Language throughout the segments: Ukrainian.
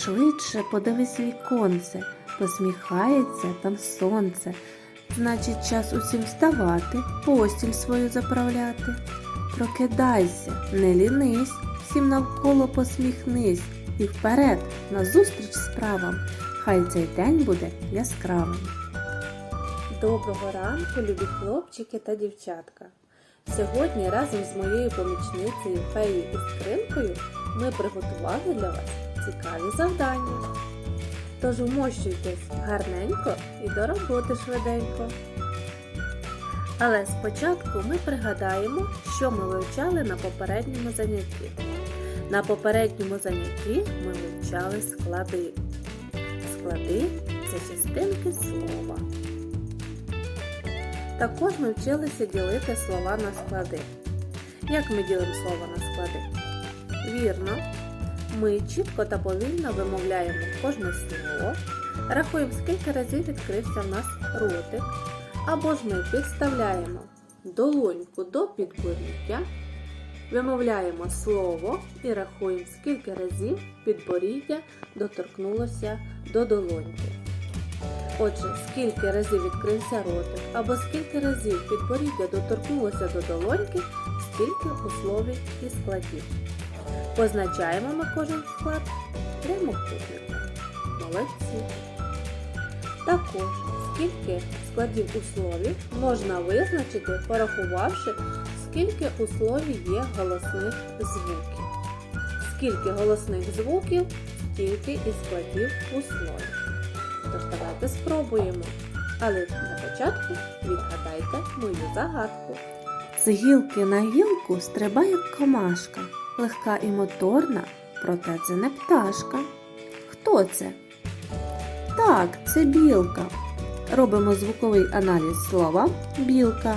Швидше подивись віконце, посміхається там сонце. Значить, час усім вставати, постіль свою заправляти. Прокидайся, не лінись, всім навколо посміхнись і вперед, назустріч справам. Хай цей день буде яскравим. Доброго ранку, любі хлопчики та дівчатка. Сьогодні разом з моєю помічницею Феєю і Скринкою ми приготували для вас цікаві завдання. Тож вмощуйтесь гарненько і до роботи швиденько. Але спочатку ми пригадаємо, що ми вивчали на попередньому занятті. На попередньому занятті ми вивчали склади. Склади це частинки слова. Також ми вчилися ділити слова на склади. Як ми ділимо слова на склади? Вірно, ми чітко та повільно вимовляємо кожне слово, рахуємо, скільки разів відкрився в нас ротик, або ж ми підставляємо долоньку до підборіддя, вимовляємо слово і рахуємо, скільки разів підборіддя доторкнулося до долоньки. Отже, скільки разів відкрився ротик, або скільки разів підборіддя доторкнулося до долоньки, стільки у слові і складів. Позначаємо ми кожен склад прямокутником. Молодці. Також, скільки складів у слові можна визначити, порахувавши, скільки у слові є голосних звуків. Скільки голосних звуків, стільки і складів у слові. Тож давайте спробуємо. Але на початку відгадайте мою загадку. З гілки на гілку стрибає комашка, легка і моторна, проте це не пташка. Хто це? Так, це білка. Робимо звуковий аналіз слова білка.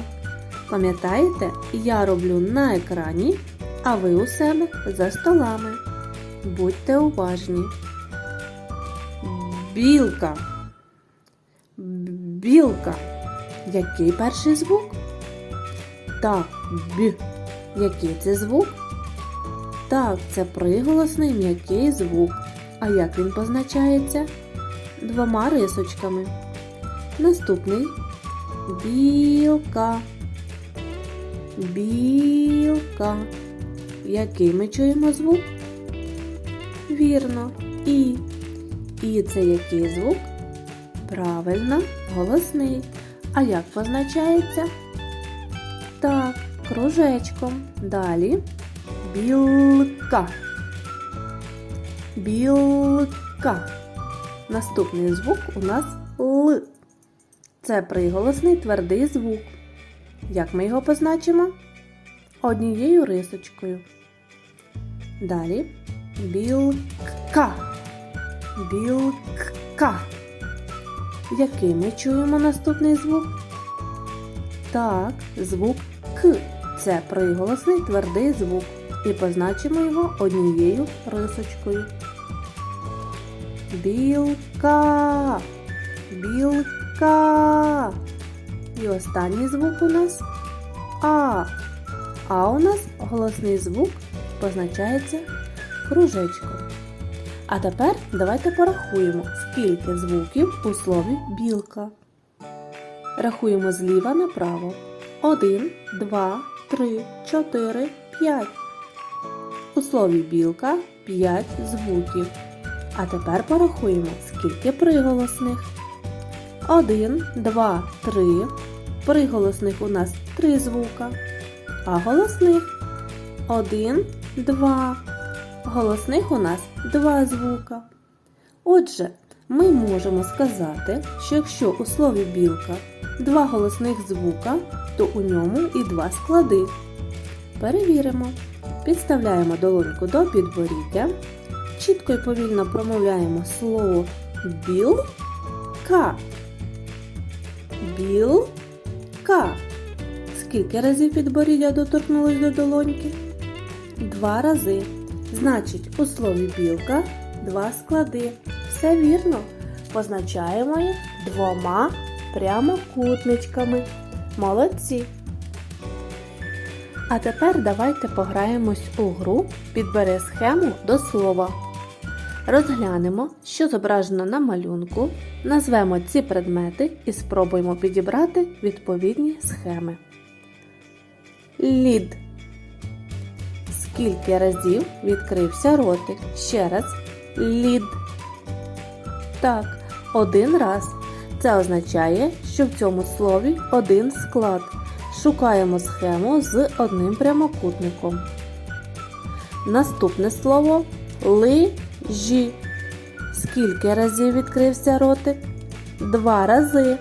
Пам'ятаєте, я роблю на екрані, а ви у себе за столами. Будьте уважні. Білка. Білка. Який перший звук? Так, б. Який це звук? Так, це приголосний м'який звук. А як він позначається? Двома рисочками. Наступний білка. Білка. Який ми чуємо звук? Вірно, і. І це який звук? Правильно, голосний. А як позначається? Так, кружечком. Далі білка. Білка. Наступний звук у нас Л. Це приголосний твердий звук. Як ми його позначимо? Однією рисочкою. Далі білка. Білка. Який ми чуємо наступний звук? Так, звук К. Це приголосний твердий звук. І позначимо його однією рисочкою. Білка. Білка. І останній звук у нас А. А у нас голосний звук позначається кружечком. А тепер давайте порахуємо, скільки звуків у слові білка. Рахуємо зліва направо. 1, 2, 3, 4, 5. У слові білка 5 звуків. А тепер порахуємо, скільки приголосних. 1, 2, 3. Приголосних у нас 3 звука. А голосних 1, 2. Голосних у нас 2 звука. Отже, ми можемо сказати, що якщо у слові білка два голосних звука, то у ньому і два склади. Перевіримо. Підставляємо долоньку до підборіддя. Чітко і повільно промовляємо слово білка. Білка. Скільки разів підборіддя доторкнулось до долоньки? Два рази. Значить, у слові білка два склади. Все вірно. Позначаємо їх двома прямокутничками. Молодці. А тепер давайте пограємось у гру Підбери схему до слова. Розглянемо, що зображено на малюнку, назвемо ці предмети і спробуємо підібрати відповідні схеми. Лід. Скільки разів відкрився ротик? Ще раз. Лід. Так, один раз. Це означає, що в цьому слові один склад. Шукаємо схему з одним прямокутником. Наступне слово лижі. Скільки разів відкрився ротик? Два рази.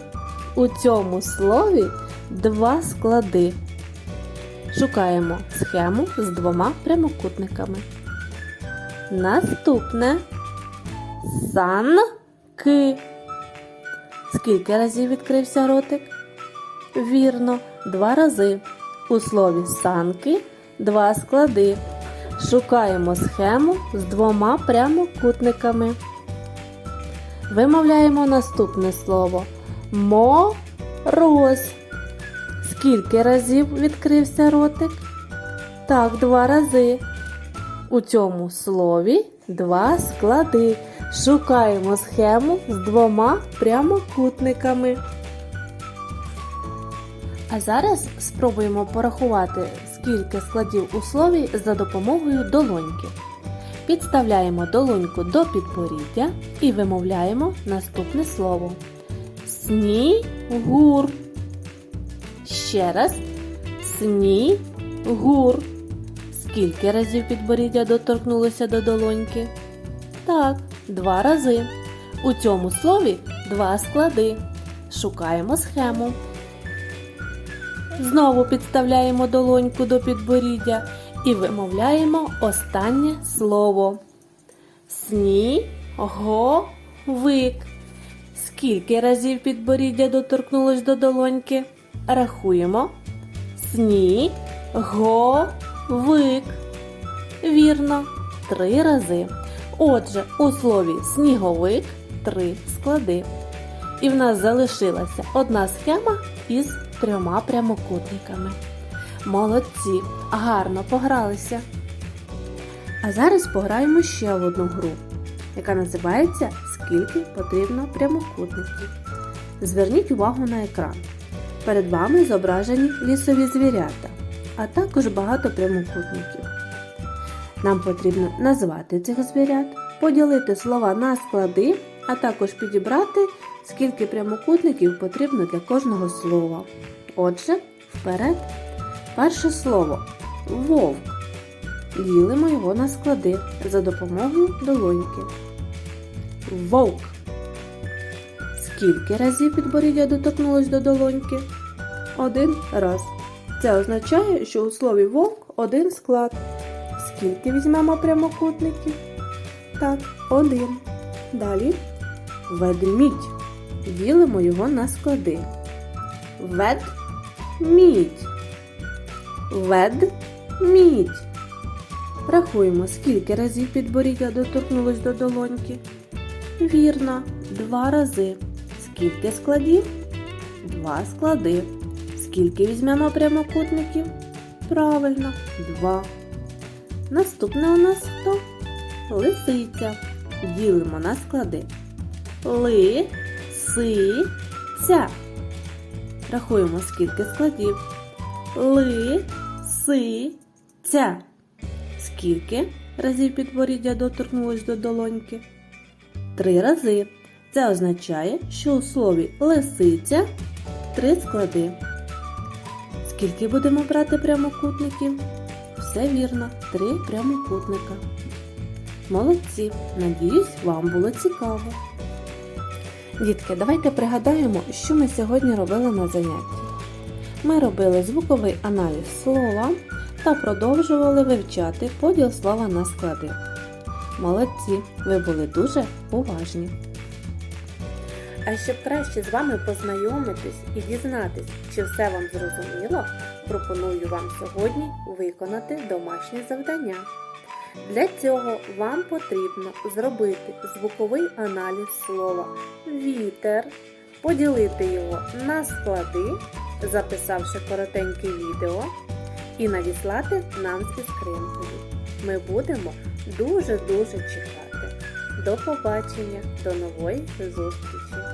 У цьому слові два склади. Шукаємо схему з двома прямокутниками. Наступне санки. Скільки разів відкрився ротик? Вірно, два рази. У слові санки два склади. Шукаємо схему з двома прямокутниками. Вимовляємо наступне слово мороз. Скільки разів відкрився ротик? Так, два рази. У цьому слові два склади. Шукаємо схему з двома прямокутниками. А зараз спробуємо порахувати, скільки складів у слові за допомогою долоньки. Підставляємо долоньку до підборіддя і вимовляємо наступне слово. Снігур. Ще раз. Снігур. Скільки разів підборіддя доторкнулося до долоньки? Так, два рази. У цьому слові два склади. Шукаємо схему. Знову підставляємо долоньку до підборіддя і вимовляємо останнє слово. Сніговик. Скільки разів підборіддя доторкнулось до долоньки? Рахуємо. Сніговик. Вірно, три рази. Отже, у слові сніговик три склади. І в нас залишилася одна схема із трьома прямокутниками. Молодці, гарно погралися. А зараз пограємо ще в одну гру, яка називається Скільки потрібно прямокутників. Зверніть увагу на екран. Перед вами зображені лісові звірята, а також багато прямокутників. Нам потрібно назвати цих звірят, поділити слова на склади, а також підібрати, скільки прямокутників потрібно для кожного слова. Отже, вперед. Перше слово вовк. Ділимо його на склади за допомогою долоньки. Вовк. Скільки разів підборіддя доторкнулось до долоньки? Один раз. Це означає, що у слові вовк один склад. Скільки візьмемо прямокутників? Так, один. Далі ведмідь. Ділимо його на склади. Ведмідь. Ведмідь. Рахуємо, скільки разів підборіддя доторкнулось до долоньки. Вірно, два рази. Скільки складів? Два склади. Скільки візьмемо прямокутників? Правильно, два. Наступне у нас хто? Лисиця. Ділимо на склади. Ли, си, ця. Рахуємо, скільки складів. Ли, си, ця. Скільки разів підборіддя доторкнулось до долоньки? Три рази. Це означає, що у слові лисиця три склади. Скільки будемо брати прямокутників? Все вірно, три прямокутника. Молодці! Надіюсь, вам було цікаво. Дітки, давайте пригадаємо, що ми сьогодні робили на занятті. Ми робили звуковий аналіз слова та продовжували вивчати поділ слова на склади. Молодці, ви були дуже уважні. А щоб краще з вами познайомитись і дізнатись, чи все вам зрозуміло, пропоную вам сьогодні виконати домашнє завдання. Для цього вам потрібно зробити звуковий аналіз слова вітер, поділити його на склади, записавши коротеньке відео, і надіслати нам з іскринкою. Ми будемо дуже-дуже чекати. До побачення, до нової зустрічі!